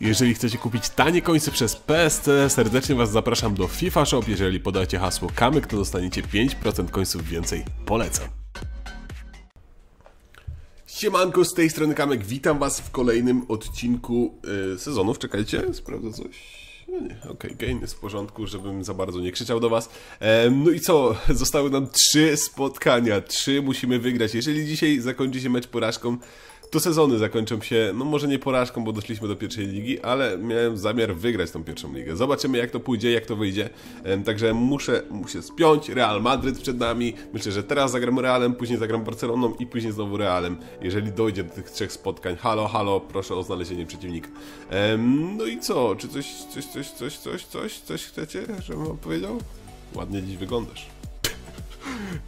Jeżeli chcecie kupić tanie końce przez PSC, serdecznie Was zapraszam do FIFA Shop. Jeżeli podacie hasło kamyk, to dostaniecie 5% końców więcej. Polecam. Siemanko, z tej strony Kamek, witam Was w kolejnym odcinku yy, sezonów. Czekajcie, sprawdzę coś. No nie, okej, okay, gain jest w porządku, żebym za bardzo nie krzyczał do Was. E, no i co, zostały nam trzy spotkania, trzy musimy wygrać. Jeżeli dzisiaj zakończy się mecz porażką, to sezony zakończą się, no może nie porażką, bo doszliśmy do pierwszej ligi, ale miałem zamiar wygrać tą pierwszą ligę. Zobaczymy jak to pójdzie, jak to wyjdzie. Także muszę, muszę spiąć. Real Madryt przed nami. Myślę, że teraz zagram Realem, później zagram Barceloną i później znowu Realem. Jeżeli dojdzie do tych trzech spotkań. Halo, halo, proszę o znalezienie przeciwnika. No i co? Czy coś, coś, coś, coś, coś, coś, coś chcecie, żebym powiedział? Ładnie dziś wyglądasz.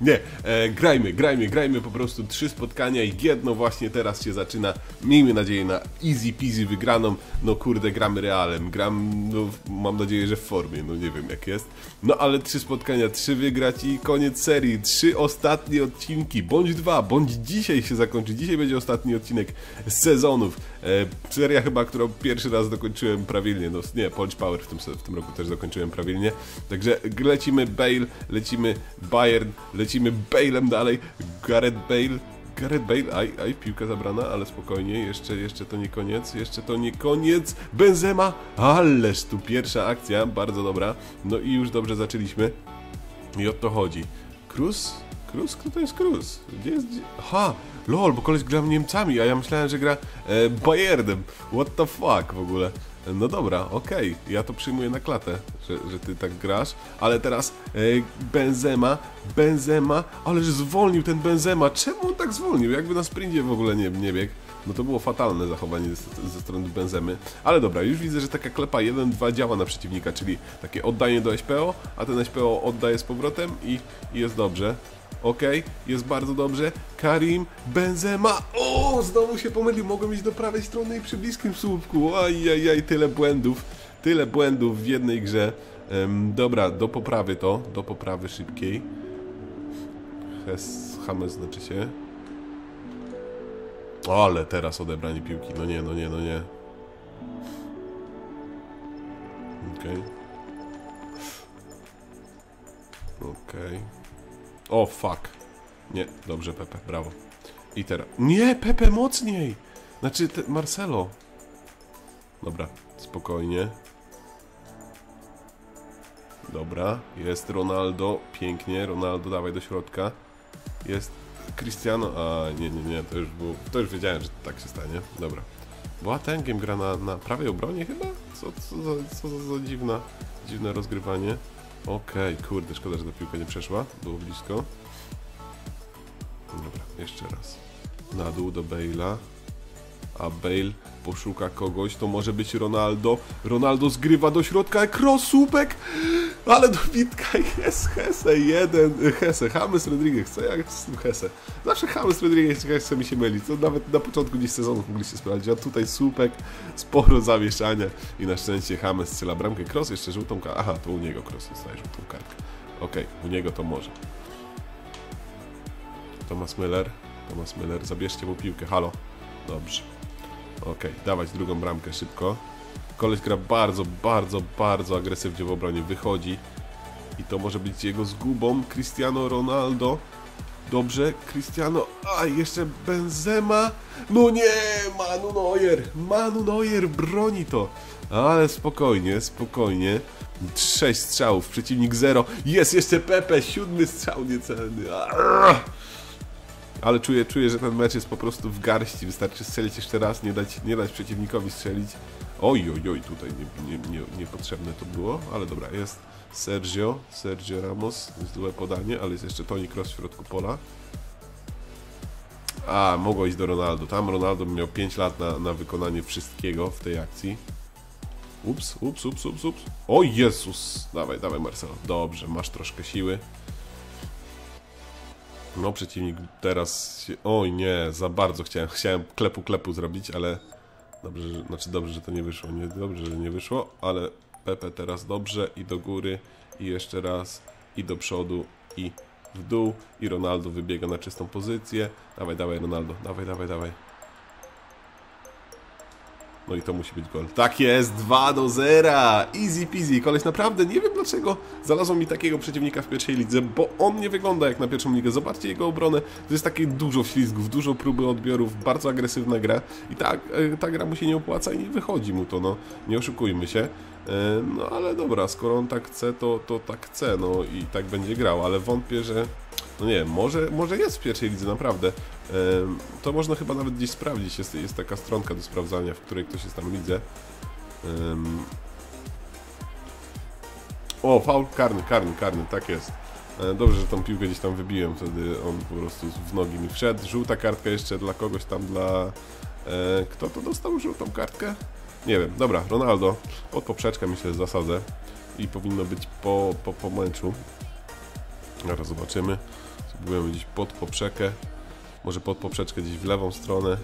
Nie, e, grajmy, grajmy, grajmy po prostu trzy spotkania i jedno właśnie teraz się zaczyna. Miejmy nadzieję na easy peasy wygraną. No kurde, gramy realem, gram, no mam nadzieję, że w formie, no nie wiem jak jest. No ale trzy spotkania, trzy wygrać i koniec serii. Trzy ostatnie odcinki, bądź dwa, bądź dzisiaj się zakończy. Dzisiaj będzie ostatni odcinek z sezonów. E, seria chyba, którą pierwszy raz dokończyłem prawilnie, no nie, Polish Power w tym, w tym roku też dokończyłem prawilnie. Także lecimy Bale, lecimy Bayern, lecimy Bale'em dalej, Gareth Bale, Gareth Bale, aj, aj, piłka zabrana, ale spokojnie, jeszcze, jeszcze to nie koniec, jeszcze to nie koniec, Benzema, ależ tu pierwsza akcja, bardzo dobra, no i już dobrze zaczęliśmy i o to chodzi. Cruz? Cruz? Kto to jest Cruz? Gdzie jest... Aha, lol, bo koleś gra Niemcami, a ja myślałem, że gra e, Bayernem, what the fuck w ogóle. No dobra, okej, okay. ja to przyjmuję na klatę, że, że ty tak grasz, ale teraz e, Benzema, Benzema, ależ zwolnił ten Benzema, czemu on tak zwolnił? Jakby na sprincie w ogóle nie, nie biegł. No to było fatalne zachowanie ze, ze strony Benzemy, ale dobra, już widzę, że taka klepa 1-2 działa na przeciwnika, czyli takie oddanie do SPO, a ten SPO oddaje z powrotem i, jest dobrze. Ok, jest bardzo dobrze. Karim, Benzema. O, znowu się pomylił. Mogłem iść do prawej strony i przy bliskim słupku. Ajajaj, tyle błędów. Tyle błędów w jednej grze. Um, dobra, do poprawy to. Do poprawy szybkiej. Hes, Hames znaczy się. Ale teraz odebranie piłki. No nie, no nie, no nie. Okej. Okay. Okej. Okay. O, fuck. Nie, dobrze, Pepe, brawo. I teraz... Nie, Pepe, mocniej! Znaczy, te, Marcelo. Dobra, spokojnie. Dobra, jest Ronaldo, pięknie, Ronaldo, dawaj do środka. Jest Cristiano, a nie, nie, nie, to już było, to już wiedziałem, że tak się stanie. Dobra. Boatengiem gra na, na prawej obronie chyba? Co, co, co, co za dziwna, dziwne rozgrywanie. Okej, okay, kurde, szkoda, że ta piłka nie przeszła. Było blisko. Dobra, jeszcze raz. Na dół do Bale'a. A Bale poszuka kogoś, to może być Ronaldo. Ronaldo zgrywa do środka, krosupek! Ale dobitka jest Hesse, jeden, Hesse, James Rodriguez, co jak z tym Hesse? Zawsze James Rodriguez chce mi się mylić, to nawet na początku dziś sezonu mogliście sprawdzić, a tutaj słupek, sporo zamieszania i na szczęście James strzela bramkę, Cross jeszcze żółtą kartkę, aha, to u niego Cross dostaje żółtą kartkę, okej, okay, u niego to może. Thomas Müller, Thomas Müller, zabierzcie mu piłkę, halo, dobrze. Okej, okay, dawać drugą bramkę szybko. Koleś gra bardzo, bardzo, bardzo agresywnie w obronie. Wychodzi. I to może być jego zgubą. Cristiano Ronaldo. Dobrze, Cristiano. A, jeszcze Benzema. No nie, Manu Neuer. Manu Neuer broni to. Ale spokojnie, spokojnie. Sześć strzałów, przeciwnik zero. Jest jeszcze Pepe, siódmy strzał niecelny. Arr! Ale czuję, czuję, że ten mecz jest po prostu w garści. Wystarczy strzelić jeszcze raz, nie dać, nie dać przeciwnikowi strzelić. Oj, oj, oj, tutaj nie, nie, nie, niepotrzebne to było, ale dobra, jest Sergio, Sergio Ramos, złe podanie, ale jest jeszcze Toni Kroos w środku pola. A, mogło iść do Ronaldo. Tam Ronaldo miał 5 lat na, na wykonanie wszystkiego w tej akcji. Ups, ups, ups, ups, ups. O Jezus! Dawaj, dawaj Marcelo. Dobrze, masz troszkę siły. No, przeciwnik teraz się... Oj nie, za bardzo chciałem, chciałem klepu klepu zrobić, ale... Dobrze, że, znaczy dobrze, że to nie wyszło, nie dobrze, że nie wyszło, ale Pepe teraz dobrze i do góry i jeszcze raz i do przodu i w dół i Ronaldo wybiega na czystą pozycję. Dawaj, dawaj Ronaldo, dawaj, dawaj, dawaj. No i to musi być gol. Tak jest, 2 do 0. Easy peasy. Koleś naprawdę nie wiem dlaczego znalazło mi takiego przeciwnika w pierwszej lidze, bo on nie wygląda jak na pierwszą ligę. Zobaczcie jego obronę. To jest takie dużo ślizgów, dużo próby odbiorów, bardzo agresywna gra. I tak, e, ta gra mu się nie opłaca i nie wychodzi mu to, no. Nie oszukujmy się. E, No ale dobra, skoro on tak chce, to, to tak chce, no i tak będzie grał, ale wątpię, że no nie wiem, może, może jest w pierwszej lidze, naprawdę. To można chyba nawet gdzieś sprawdzić. Jest, jest taka stronka do sprawdzania, w której ktoś jest tam w lidze. Em, O, faul karny, karny, karny, tak jest. E, Dobrze, że tą piłkę gdzieś tam wybiłem, wtedy on po prostu w nogi mi wszedł. Żółta kartka jeszcze dla kogoś tam, dla... E, kto to dostał żółtą kartkę? Nie wiem, dobra, Ronaldo. Pod poprzeczkę myślę zasadzę. I powinno być po, po, po meczu. Zaraz zobaczymy. Spróbujemy gdzieś pod poprzeczkę. Może pod poprzeczkę gdzieś w lewą stronę.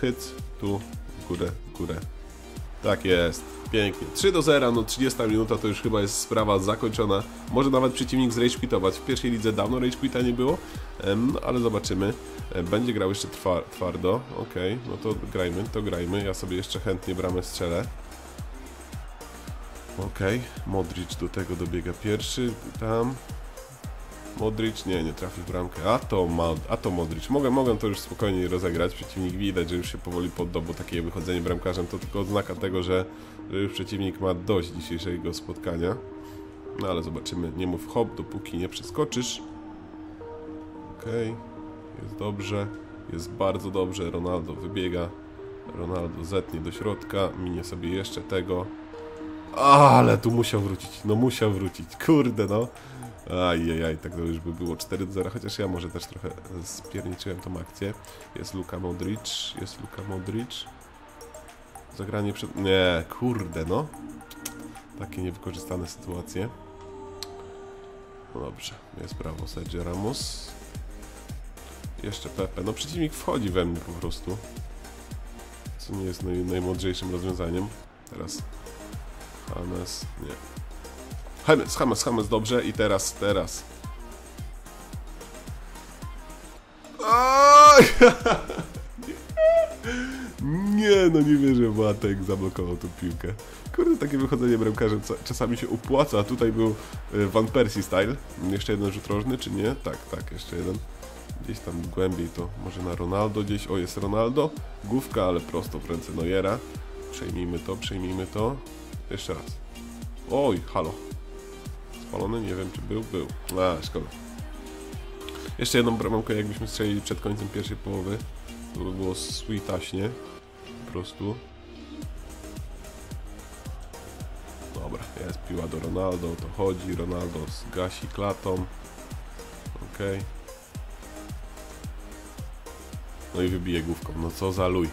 Hyc, tu, górę, górę. Tak jest. Pięknie. 3 do 0, no 30 minuta to już chyba jest sprawa zakończona. Może nawet przeciwnik zrage. W pierwszej lidze dawno rage nie było, no ale zobaczymy. E, Będzie grał jeszcze twa twardo. Okej, no to grajmy, to grajmy. Ja sobie jeszcze chętnie bramę strzelę. Okej, Modric do tego dobiega pierwszy, tam. Modric, nie, nie trafił w bramkę. A to, a to Modric. Mogę, mogę to już spokojniej rozegrać. Przeciwnik widać, że już się powoli poddał, bo takie wychodzenie bramkarzem to tylko oznaka tego, że, że już przeciwnik ma dość dzisiejszego spotkania. No ale zobaczymy. Nie mów hop, dopóki nie przeskoczysz. Okej, jest dobrze. Jest bardzo dobrze. Ronaldo wybiega. Ronaldo zetnie do środka. Minie sobie jeszcze tego. Ale tu musiał wrócić. No musiał wrócić. Kurde no. Ajajaj, tak to już by było 4 do 0, chociaż ja może też trochę spierniczyłem tą akcję. Jest Luka Modric, jest Luka Modric. Zagranie przed... Nie, kurde no. Takie niewykorzystane sytuacje. No dobrze, jest prawo Sergio Ramos. Jeszcze Pepe. No przeciwnik wchodzi we mnie po prostu. Co nie jest naj, najmądrzejszym rozwiązaniem. Teraz James, nie. James, James, James, dobrze. I teraz, teraz. Nie, no nie wierzę, Matek zablokował tą piłkę. Kurde, takie wychodzenie bramkarzem ca- czasami się opłaca, a tutaj był y, Van Persie style. Jeszcze jeden rzut rożny, czy nie? Tak, tak, jeszcze jeden. Gdzieś tam głębiej to, może na Ronaldo gdzieś. O, jest Ronaldo. Główka, ale prosto w ręce Neuera. Przejmijmy to, przejmijmy to. Jeszcze raz. Oj, halo. Spalony? Nie wiem, czy był. Był. A, szkoda. Jeszcze jedną bramkę, jakbyśmy strzelili przed końcem pierwszej połowy. To by było sweetaśnie. Po prostu. Dobra, jest piła do Ronaldo, to chodzi. Ronaldo zgasi klatą. Okej. No i wybije główką. No co za luj.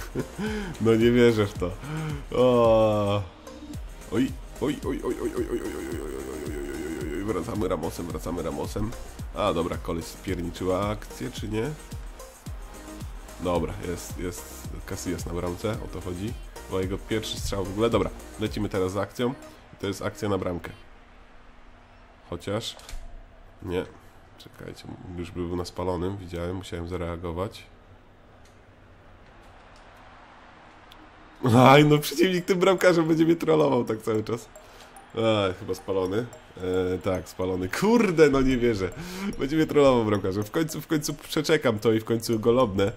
no nie wierzę w to. O. Oj, oj, oj, oj, oj, oj, oj, oj, oj, oj, oj, oj, wracamy Ramosem, wracamy Ramosem. A dobra, koleś spierniczyła akcję, czy nie? Dobra, jest, jest Casillas na bramce, o to chodzi. Była jego pierwszy strzał w ogóle. Dobra, lecimy teraz z akcją. To jest akcja na bramkę. Chociaż... Nie. Czekajcie, już był na spalonym, widziałem, musiałem zareagować. Aj, no przeciwnik tym bramkarzem będzie mnie trollował tak cały czas. Aj, chyba spalony. E, tak, spalony. Kurde, no nie wierzę. Będzie mnie trollował bramkarzem. W końcu, w końcu przeczekam to i w końcu go lobnę.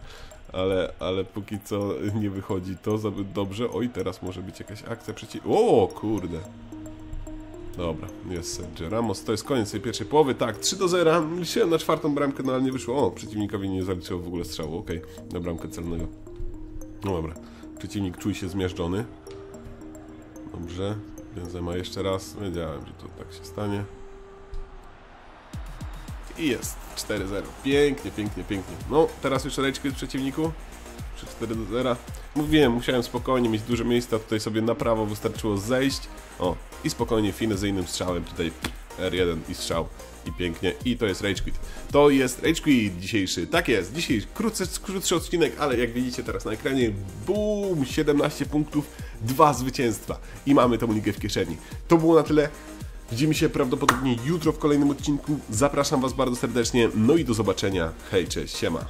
Ale, ale póki co nie wychodzi to zbyt dobrze. Oj, teraz może być jakaś akcja przeciw... O, kurde. Dobra, jest Sergio Ramos. To jest koniec tej pierwszej połowy. Tak, 3 do 0. Liczyłem na czwartą bramkę, no ale nie wyszło. O, przeciwnikowi nie zaliczyło w ogóle strzału. Okej, na bramkę celnego. No dobra. Przeciwnik czuje się zmiażdżony. Dobrze. Benzema jeszcze raz. Wiedziałem, że to tak się stanie. I jest. 4-0. Pięknie, pięknie, pięknie. No, teraz już quit przeciwniku. Przy 4 do 0. Mówiłem, musiałem spokojnie mieć dużo miejsca. Tutaj sobie na prawo wystarczyło zejść. O, i spokojnie finezyjnym strzałem tutaj R1 i strzał. I pięknie. I to jest Rage Quit. To jest Rage Quit dzisiejszy. Tak jest. Dzisiaj krótszy, krótszy odcinek, ale jak widzicie teraz na ekranie, boom, 17 punktów, dwa zwycięstwa. I mamy tą ligę w kieszeni. To było na tyle. Widzimy się prawdopodobnie jutro w kolejnym odcinku. Zapraszam Was bardzo serdecznie. No i do zobaczenia. Hej, cześć, siema.